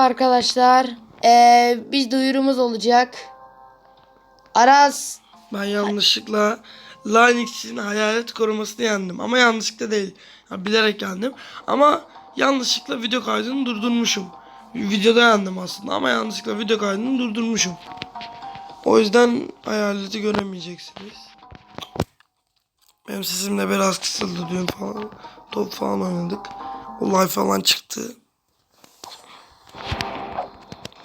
Arkadaşlar eee, bir duyurumuz olacak. Aras Ben yanlışlıkla Linux'in hayalet korumasını yendim. Ama yanlışlıkla değil. Ya bilerek yendim. Ama yanlışlıkla video kaydını durdurmuşum. Videoda yendim aslında ama yanlışlıkla video kaydını durdurmuşum. O yüzden hayaleti göremeyeceksiniz. Benim sesim de biraz kısıldı dün falan. Top falan oynadık. Olay falan çıktı.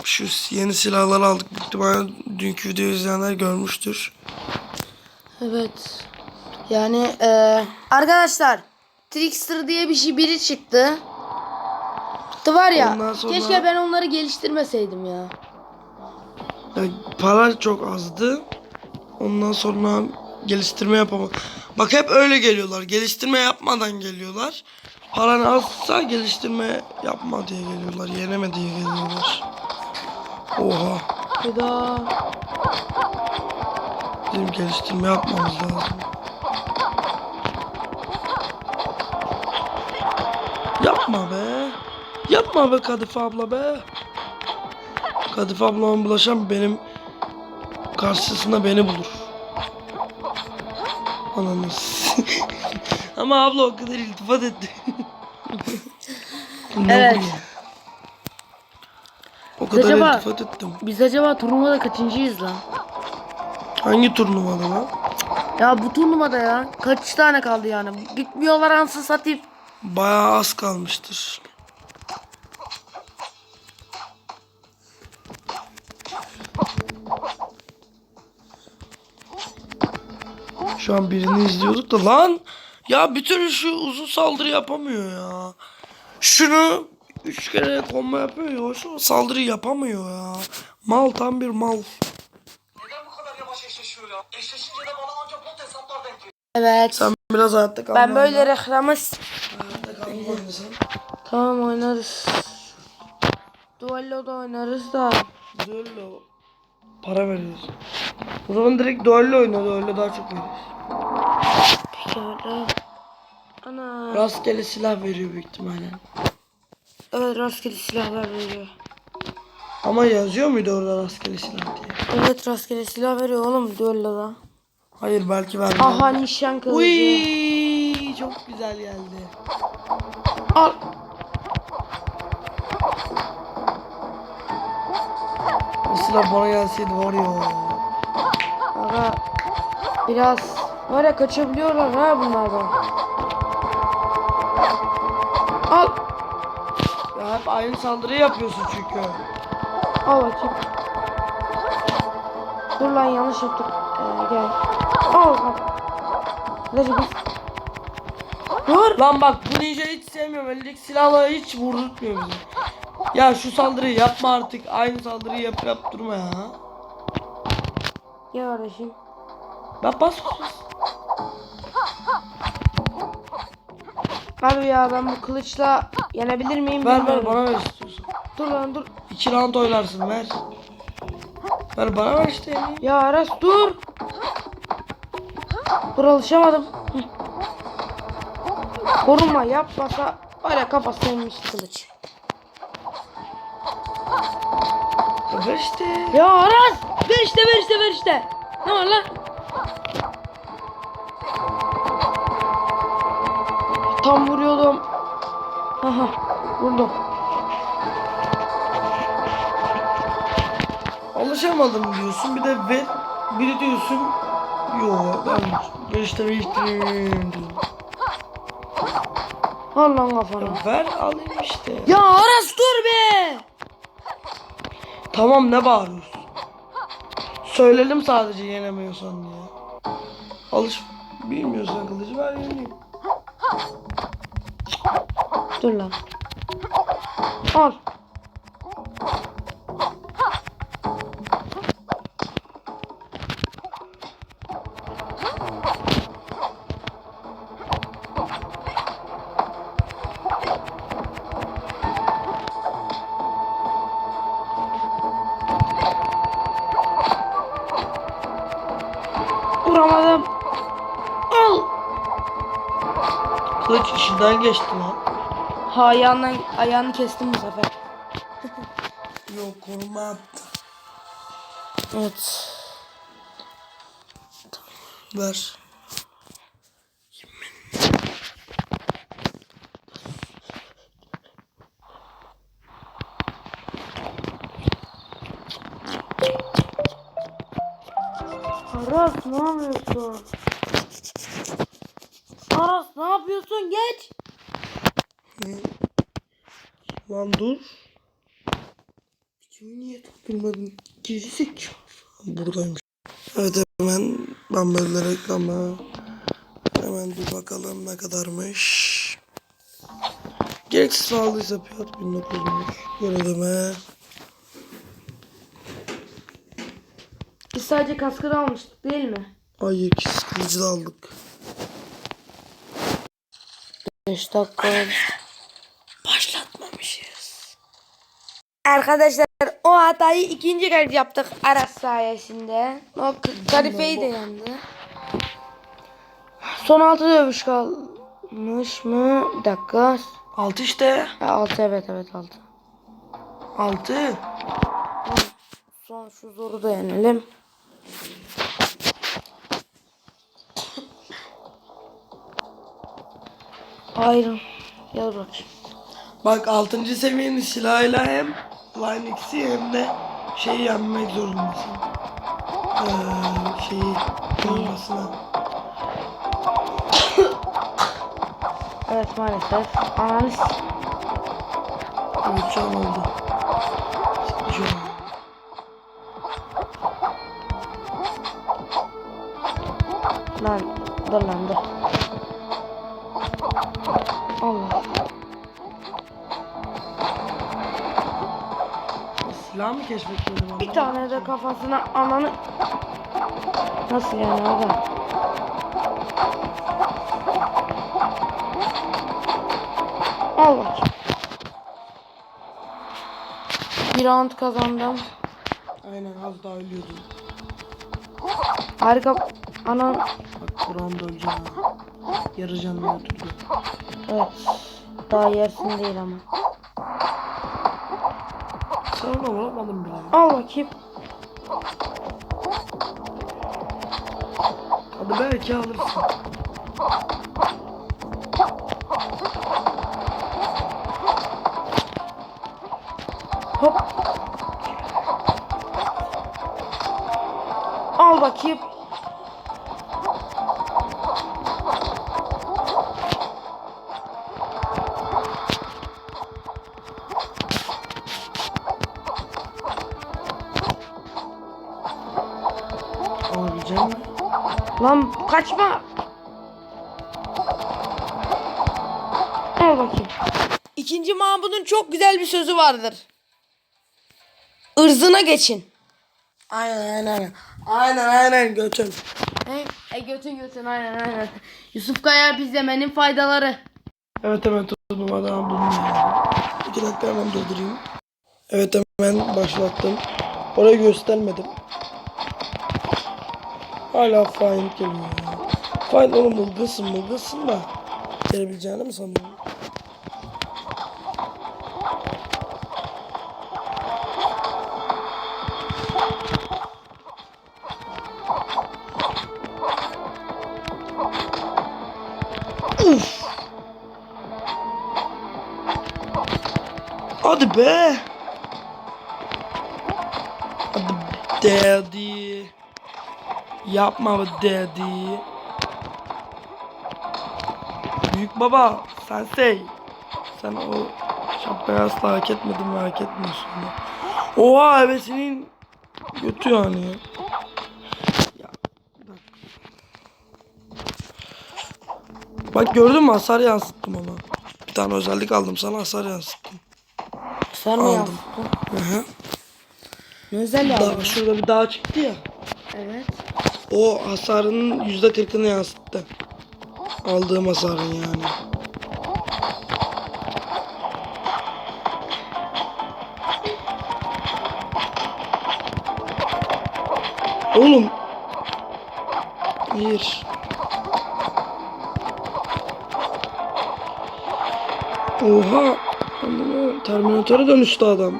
Şu yeni silahları aldık. Büyük ihtimalle dünkü videoyu izleyenler görmüştür. Evet. Yani eee, arkadaşlar Trickster diye bir şey biri çıktı. Çıktı var ya. Ondan sonra- Keşke ben onları geliştirmeseydim ya. Ya para çok azdı. Ondan sonra geliştirme yapamam. Bak hep öyle geliyorlar. Geliştirme yapmadan geliyorlar. Paran azsa geliştirme yapma diye geliyorlar. Yeneme diye geliyorlar. Oha. Bir daha. Bizim geliştirme yapmamız lazım. Yapma be. Yapma be Kadife abla be. Kadife ablama bulaşan benim karşısında beni bulur. Ananı Ama abla o kadar iltifat etti. Evet. oluyor? O kadar Acaba- iltifat ettim. Biz acaba turnuvada kaçıncıyız lan? Hangi turnuvada lan? Ya bu turnuvada ya. Kaç tane kaldı yani? Bitmiyorlar anasını satayım. Bayağı az kalmıştır. Şu an birini izliyorduk da lan ya bir türlü şu uzun saldırı yapamıyor ya. Şunu üç kere kombo yapıyor ya şu saldırı yapamıyor ya. Mal tam bir mal. Neden bu kadar yavaş eşleşiyor ya? Eşleşince de bana ancak bot hesaplar denk geliyor. Evet. Sen biraz hayatta kal. ben böyle reklamı hayatta kalma oynasan. Tamam oynarız. Duello da oynarız da. Duello para veriyoruz. O zaman direkt duello oyna. Duello daha çok verir. Pekala. Ana. Rastgele silah veriyor büyük ihtimalle. Evet rastgele silahlar veriyor. Ama yazıyor muydu orada rastgele silah diye? Evet rastgele silah veriyor oğlum duelloda. Hayır belki vermiyor. Aha nişan kılıcı. Uy, çok güzel geldi. Al. O silah bana gelseydi var ya. Aga biraz var ya kaçabiliyorlar ha bunlardan. Al. Aynı saldırıyı yapıyorsun çünkü. Al bakayım. Dur lan yanlış yaptık. Ee, gel. Al bak. Biz. Dur. Lan bak bu ninja hiç sevmiyorum. Elindeki silahla hiç vurdurtmuyor bizi. Ya şu saldırıyı yapma artık. Aynı saldırıyı yap yap durma ya. Gel kardeşim. Bak bas. bas. Abi ya ben bu kılıçla yenebilir miyim Ver ver bana ver istiyorsan. Dur lan dur. İki round oynarsın ver. Ver bana ver işte yani. Ya Aras dur. Dur alışamadım. Koruma yapmasa var ya kafasına inmiş kılıç. Ver işte. Ya Aras ver işte ver işte ver işte. Ne var lan? Vurdum. Alışamadım diyorsun bir de ver. Bir de diyorsun. Yo ben ben işte değiştireyim diyor. Al lan kafana. Ver alayım işte. Ya Aras dur be. Tamam ne bağırıyorsun? Söyledim sadece yenemiyorsan diye. Alış bilmiyorsan kılıcı ver yeneyim. Dur lan. Al. Vuramadım. Al. Kılıç işinden geçti lan. Ha ayağından, ayağını kestim bu sefer. Yok koruma yaptı. Evet. Ver. Aras ne yapıyorsun? Aras ne yapıyorsun? Geç. Lan dur. Kimin niye bilmedim. Geri zekalı. Buradaymış. Evet hemen ben böyle reklama. Hemen bir bakalım ne kadarmış. Gereksiz pahalıysa fiyat 1900'müş. Yön ödeme. Biz sadece kaskını almıştık değil mi? Ay ikisi kılıcı da aldık. 5 dakika. Arkadaşlar o hatayı ikinci kez yaptık Aras sayesinde. O Karife'yi de yandı. Son altı dövüş kalmış mı? Bir dakika. 6 işte. 6 evet evet 6. 6. Son şu zoru da yenelim. Hayır. Gel bakayım. Bak 6. seviyenin silahıyla hem Line X'i hem de şeyi yenmek zorundasın. Ee, şeyi olmasına. Evet maalesef. Analiz. Evet şu an oldu. Şu an. Lan dur lan dur. Silah mı keşfetmedim Bir tane de kafasına ananı... Nasıl yani adam? Al bakayım. Bir round kazandım. Aynen az daha ölüyordum. Harika. Anan. Bak Kur'an'da öleceğim ha. Yarı canını öldürdü. Evet. Daha yersin değil ama. Sana vuramadım bile. Al bakayım. Hadi belki alırsın. Hop. Al bakayım. Kaçma. Al bakayım. İkinci Mahmud'un çok güzel bir sözü vardır. Irzına geçin. Aynen aynen. Aynen aynen götüm. He? E götün götün aynen aynen. Yusuf Kaya izlemenin faydaları. Evet hemen tuttum adam bunu İki dakika hemen durdurayım. Evet hemen başlattım. Orayı göstermedim. Hala fine geliyor ya. Fine oğlum mılgınsın mılgınsın da. Gelebileceğini mi sanıyorsun? Uf. Hadi be. Hadi daddy. Yapma daddy. Büyük baba sensei. Sen o şapkayı asla hak etmedin ve hak etmiyorsun da. Oha ebesinin götü yani. Ya, dakika. Bak gördün mü hasar yansıttım ona. Bir tane özellik aldım sana hasar yansıttım. Mi Aldım. yaptın? Hı hı. Ne özel ya? Dağ, şurada bir dağ çıktı ya. Evet. O hasarının yüzde kırkını yansıttı. Aldığım hasarın yani. Oğlum. Hayır. Oha. Terminatöre dönüştü adam.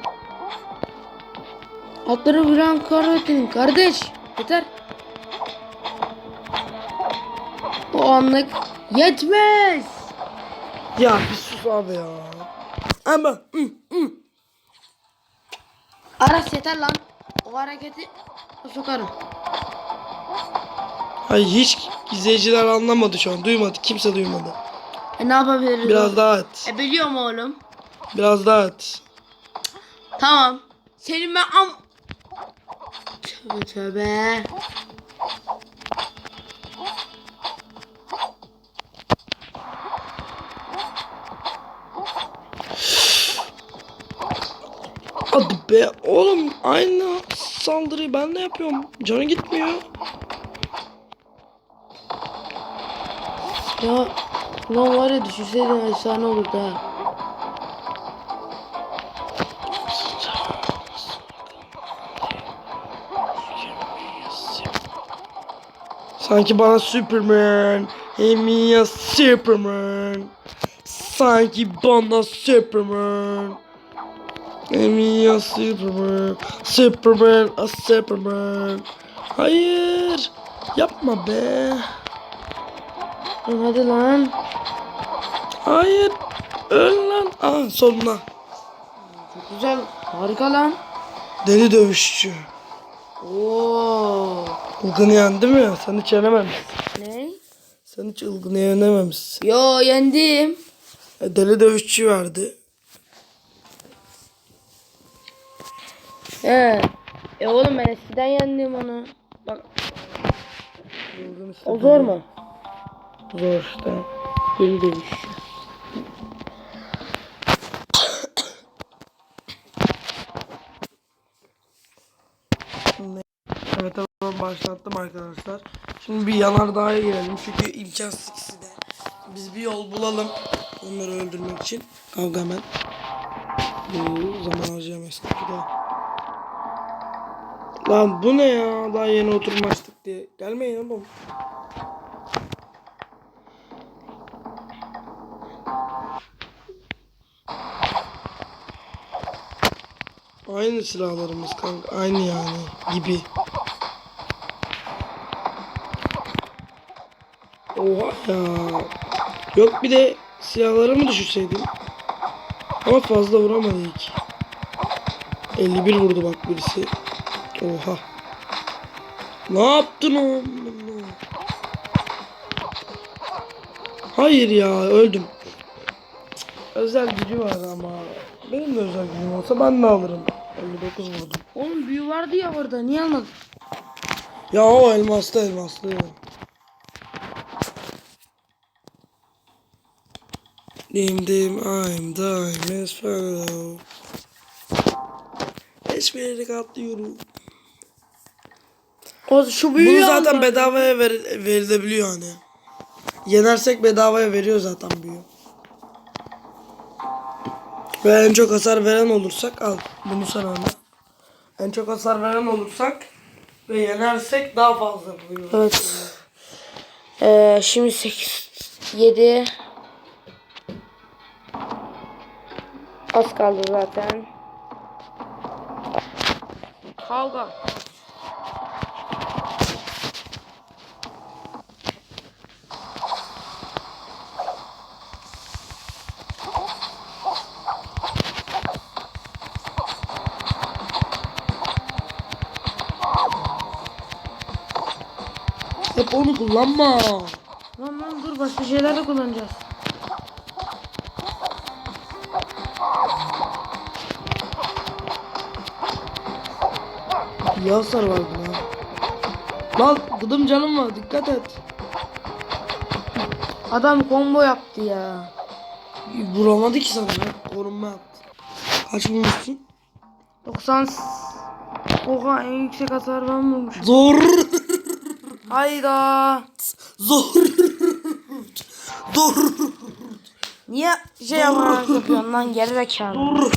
Atları bir an kahrettin kardeş. Yeter. Anlık yetmez. Ya bir sus abi ya. Ama hı. Aras yeter lan. O hareketi sokarım. Hayır hiç izleyiciler anlamadı şu an. Duymadı. Kimse duymadı. E ne yapabiliriz? Biraz daha et. E biliyorum oğlum. Biraz daha et. Tamam. Senin ben am... Tövbe tövbe. Hadi be oğlum aynı saldırıyı ben de yapıyorum. Canı gitmiyor. Ya lan var ya düşünseydin efsane olurdu ha. Sanki bana Superman. Emiya Superman. Sanki bana Superman. Emiya Superman. Superman a Superman. Hayır. Yapma be. Lan hadi lan. Hayır. Öl lan. Aa sonuna. Çok güzel. Harika lan. Deli dövüşçü. Oo. Ilgını yendi mi? Sen hiç yenememişsin. Ne? Sen hiç ılgını yenememişsin. Yo yendim. E, Deli dövüşçü verdi. He. E oğlum ben eskiden yendim onu. Bak işte o zor mu? Zor işte. Deli dövüş. Evet tamam başlattım arkadaşlar. Şimdi bir yanardağ'a girelim çünkü imkansız ikisi de. Biz bir yol bulalım onları öldürmek için. Kavga hemen. Bu zaman harcayamayız kapıda. Lan bu ne ya? Daha yeni oturmuştuk diye. Gelmeyin oğlum. Aynı silahlarımız kanka. Aynı yani. Gibi. Oha ya. Yok bir de silahları mı düşürseydim? Ama fazla vuramadı hiç. 51 vurdu bak birisi. Oha. Ne yaptın oğlum? Hayır ya öldüm. Özel gücü var ama. Benim de özel gücüm olsa ben de alırım. 59 vurdum. Oğlum büyü vardı ya orada. Niye almadın? Ya o elmaslı elmaslı. Dim dim I'm dying as fellow. Hiçbir yere katlıyorum. O şu büyüyü Bunu zaten bedavaya ver, verilebiliyor hani. Yenersek bedavaya veriyor zaten büyü. Ve en çok hasar veren olursak al. Bunu sana al. En çok hasar veren olursak ve yenersek daha fazla büyü. Evet. Ee, şimdi 8 7 Az kaldı zaten. Kavga. Hep onu kullanma. Lan lan dur başka şeyler de kullanacağız. İyi hasar vardı lan. Lan gıdım canım var dikkat et. Adam combo yaptı ya. Vuramadı ki sana ya. Korunma yaptı. Kaç vurmuşsun? 90 Oha en yüksek hasar ben vurmuşum. Zor. Hayda. Zor. Zor. Niye şey yaparak yapıyorsun lan geri zekalı.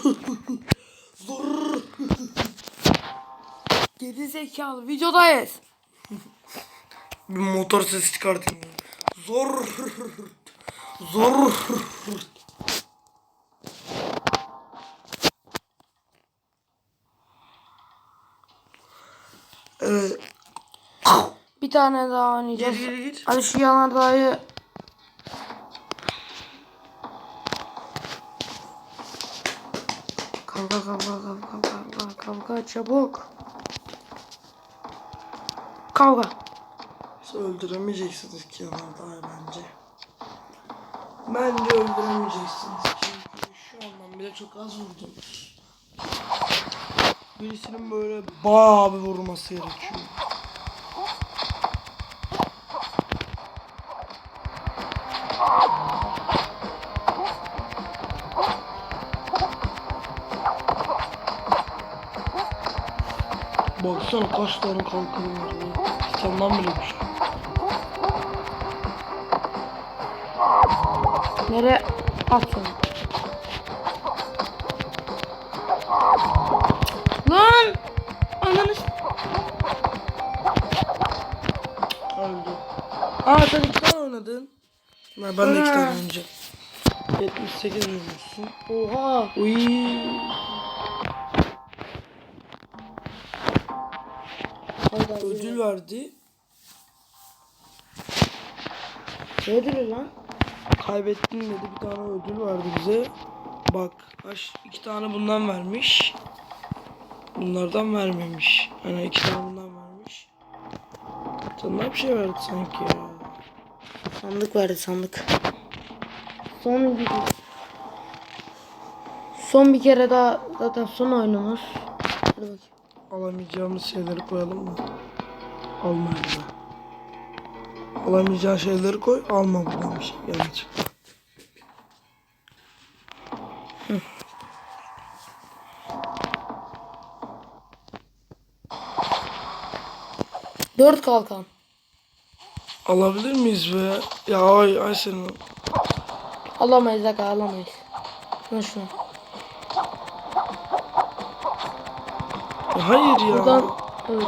Zor. Geri zekalı videodayız. Bir motor sesi çıkartayım. Zor. Zor. Evet. Bir tane daha oynayacağız. Geri git. Hadi şu yanardağ'ı Kavga kavga kavga kavga kavga çabuk. Kavga. Siz öldüremeyeceksiniz ki yanardağ bence. Bence öldüremeyeceksiniz. Çünkü şu andan bile çok az vurdunuz. Birisinin böyle bayağı bir vurması gerekiyor. Baksana kaç tane kalkanım var. ya. Titandan bile güçlü. Nereye atın? Lan! Ananı Öldü. Aa sen iki tane oynadın. Ben, ben de iki tane oynayacağım. 78 vurmuşsun. Oha! Uy. Hayda, Ödül verdi. Ne ödülü lan? Kaybettin dedi bir tane ödül verdi bize. Bak kaç iki tane bundan vermiş. Bunlardan vermemiş. Yani iki tane bundan vermiş. Sana bir şey verdi sanki ya. Sandık verdi sandık. Son bir Son bir kere daha zaten son oyunumuz. Hadi bakayım. Alamayacağımız şeyleri koyalım mı? Alma burada. Alamayacağın şeyleri koy. Alma buradan bir şey. Çıktı. Dört kalkan. Alabilir miyiz be? Ya ay ay senin. Alamayız aga alamayız. Şuna şuna. Hayır ya. Buradan öyle.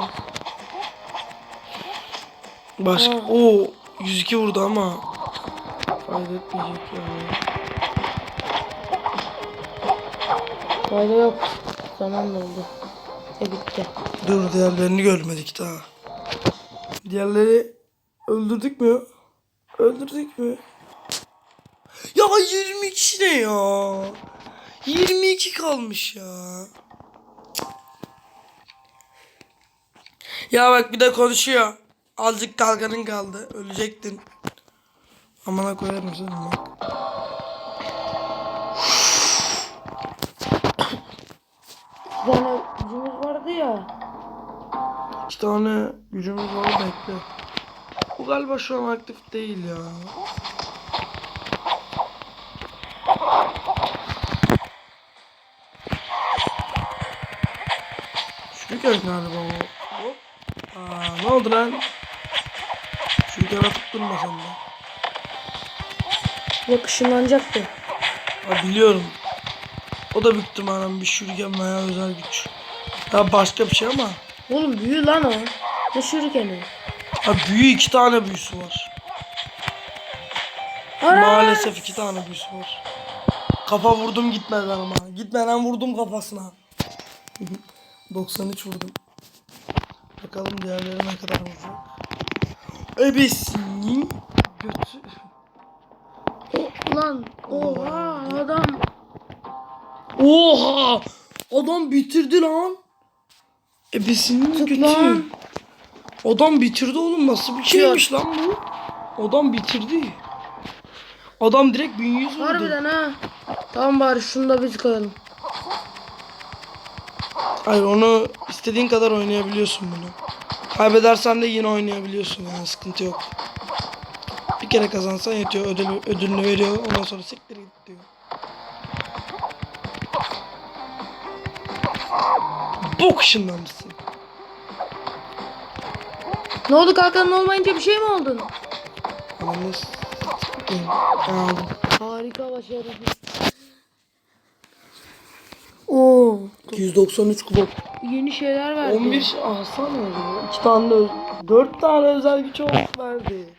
Başka. Ha. O 102 vurdu ama. Fayda etmeyecek yani. Fayda yok. Zaman doldu. E bitti. Dur diğerlerini görmedik daha. Diğerleri öldürdük mü? Öldürdük mü? Ya 22 ne ya? 22 kalmış ya. Ya bak bir de konuşuyor. Azıcık kalkanın kaldı. Ölecektin. Amına koyarım seni bak. Bir tane gücümüz vardı ya. İki tane gücümüz var bekle. Bu galiba şu an aktif değil ya. Şuriken galiba o. Ne oldu lan? Şuriken atıp durma sen de. Yok ışınlanacaktı. Ha, biliyorum. O da büyük ihtimalle bir şuriken veya özel güç. Ya başka bir şey ama. Oğlum büyü lan o. Ne şurikeni? Ha büyü iki tane büyüsü var. Ana! Maalesef iki tane büyüsü var. Kafa vurdum gitmeden ama. Gitmeden vurdum kafasına. 93 vurdum. Bakalım diğerleri ne kadar vuracak. Ebesinin götü. O, lan oha adam. Oha! Adam bitirdi lan. Ebesinin Tık götü. lan. Adam bitirdi oğlum nasıl bir şeymiş lan bu? Adam bitirdi. Adam direkt 1100 vurdu. Harbiden ha. Tamam bari şunu da biz koyalım. Hayır onu istediğin kadar oynayabiliyorsun bunu. Kaybedersen de yine oynayabiliyorsun yani sıkıntı yok. Bir kere kazansan yetiyor ödülü, ödülünü veriyor ondan sonra siktir git diyor. Bok ışınlanmışsın. Ne oldu kalkanın olmayınca bir şey mi oldun? Ama ne s**eyim. Aldım. Harika başarı. Oo, 293 kubok. yeni şeyler verdi. 11 alsana öyle. 2 tane de 4 tane özel güç verdi.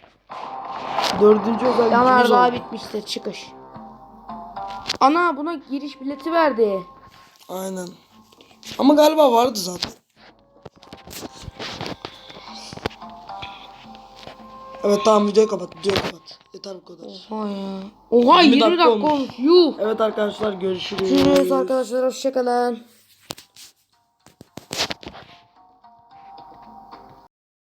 Dördüncü özel gücümüz Yanardağ bitmiştir çıkış. Ana buna giriş bileti verdi. Aynen. Ama galiba vardı zaten. Evet tamam videoyu kapat. Videoyu kapat. Yeter bu kadar. Oha ya. Oha 20 20 dakika dakika olmuş. olmuş. Yuh. Evet arkadaşlar görüşürüz. Görüşürüz arkadaşlar. Hoşçakalın.